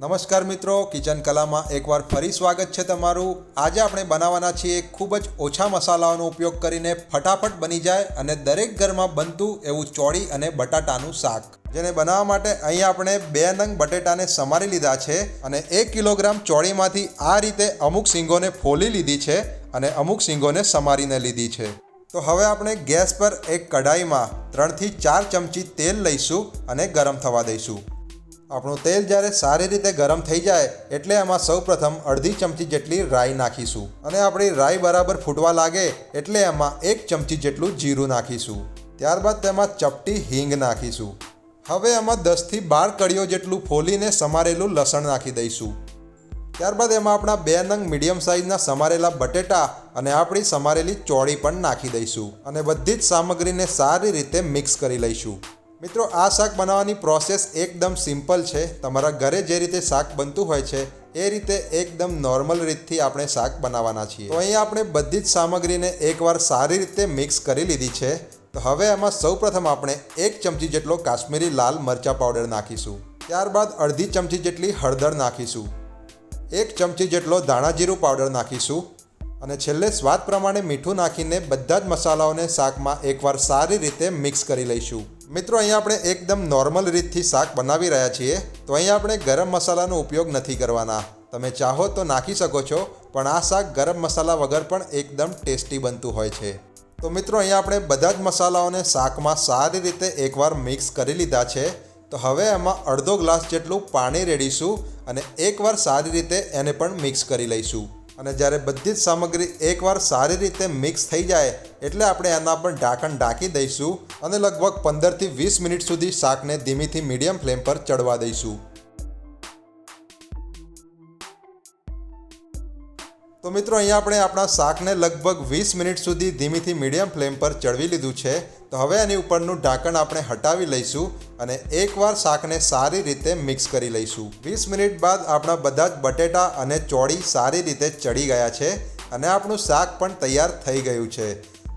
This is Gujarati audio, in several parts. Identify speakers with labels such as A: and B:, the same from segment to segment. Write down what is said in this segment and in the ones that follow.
A: નમસ્કાર મિત્રો, કિચન કલામાં એકવાર ફરી સ્વાગત છે તમારું. આજે આપણે બનાવવાના છીએ ખૂબ જ ઓછા મસાલાઓનો ઉપયોગ કરીને ફટાફટ બની જાય અને દરેક ઘરમાં બનતું એવું ચોળી અને બટાટાનું શાક. જેને બનાવવા માટે અહીં આપણે બે નંગ બટેટાને સમારી લીધા છે અને એક કિલોગ્રામ ચોળીમાંથી આ રીતે અમુક સિંગોને ફોલી લીધી છે અને અમુક સિંગોને સમારીને લીધી છે. તો હવે આપણે ગેસ પર એક કઢાઈમાં ત્રણથી ચાર ચમચી તેલ લઈશું અને ગરમ થવા દઈશું. આપણું તેલ જ્યારે સારી રીતે ગરમ થઈ જાય એટલે એમાં સૌપ્રથમ અડધી ચમચી જેટલી રાઈ નાખીશું. અને આપણી રાઈ બરાબર ફૂટવા લાગે એટલે એમાં એક ચમચી જેટલું જીરું નાખીશું. ત્યારબાદ તેમાં ચપટી હિંગ નાખીશું. હવે એમાં દસથી બાર કળીઓ જેટલું ફોલીને સમારેલું લસણ નાખી દઈશું. ત્યારબાદ એમાં આપણા બે નંગ મીડિયમ સાઇઝના સમારેલા બટેટા અને આપણી સમારેલી ચોળી પણ નાખી દઈશું. અને બધી જ સામગ્રીને સારી રીતે મિક્સ કરી લઈશું. મિત્રો, આ શાક બનાવવાની પ્રોસેસ એકદમ સિમ્પલ છે. તમારા ઘરે જે રીતે શાક બનતું હોય છે, એ રીતે એકદમ નોર્મલ રીતથી આપણે શાક બનાવવાના છીએ. તો અહીં આપણે બધી જ સામગ્રીને એકવાર સારી રીતે મિક્સ કરી લીધી છે. તો હવે એમાં સૌપ્રથમ આપણે એક ચમચી જેટલો કાશ્મીરી લાલ મરચા પાવડર નાખીશું. ત્યારબાદ અડધી ચમચી જેટલી હળદર નાખીશું. એક ચમચી જેટલો ધાણાજીરું પાવડર નાખીશું. અને છેલ્લે સ્વાદ પ્રમાણે મીઠું નાખીને બધા જ મસાલાઓને શાકમાં એકવાર સારી રીતે મિક્સ કરી લઈશું. મિત્રો, અહીંયા આપણે એકદમ નોર્મલ રીતથી શાક બનાવી રહ્યા છીએ. તો અહીંયા આપણે ગરમ મસાલાનો ઉપયોગ નથી કરવાના. તમે ચાહો તો નાખી શકો છો, પણ આ શાક ગરમ મસાલા વગર પણ એકદમ ટેસ્ટી બનતું હોય છે. તો મિત્રો, અહીંયા આપણે બધા જ મસાલાઓને શાકમાં સારી રીતે એકવાર મિક્સ કરી લીધા છે. તો હવે એમાં અડધો ગ્લાસ જેટલું પાણી રેડીશું અને એકવાર સારી રીતે એને પણ મિક્સ કરી લઈશું. અને જ્યારે બધી જ સામગ્રી એકવાર સારી રીતે મિક્સ થઈ જાય એટલે આપણે એના પર ઢાંકણ ઢાંકી દઈશું અને લગભગ પંદરથી વીસ મિનિટ સુધી શાકને ધીમીથી મીડિયમ ફ્લેમ પર ચડવા દઈશું. તો મિત્રો, અહીંયા આપણે આપણા શાકને લગભગ વીસ મિનિટ સુધી ધીમીથી મીડિયમ ફ્લેમ પર ચડવી લીધું છે. તો હવે એની ઉપરનું ઢાંકણ આપણે હટાવી લઈશું અને એકવાર શાકને સારી રીતે મિક્સ કરી લઈશું. વીસ મિનિટ બાદ આપણા બધા જ બટેટા અને ચોળી સારી રીતે ચડી ગયા છે અને આપણું શાક પણ તૈયાર થઈ ગયું છે.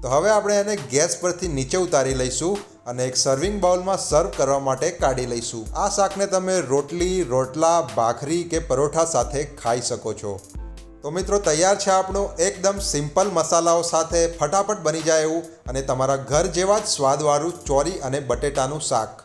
A: તો હવે આપણે એને ગેસ પરથી નીચે ઉતારી લઈશું અને એક સર્વિંગ બાઉલમાં સર્વ કરવા માટે કાઢી લઈશું. આ શાકને તમે રોટલી, રોટલા, ભાખરી કે પરોઠા સાથે ખાઈ શકો છો. તો મિત્રો, તૈયાર છે આપણું એકદમ સિમ્પલ મસાલાઓ સાથે. ફટાફટ બની જાય એવું અને તમારા ઘર જેવા જ સ્વાદવાળું ચોરી અને બટેટાનું શાક.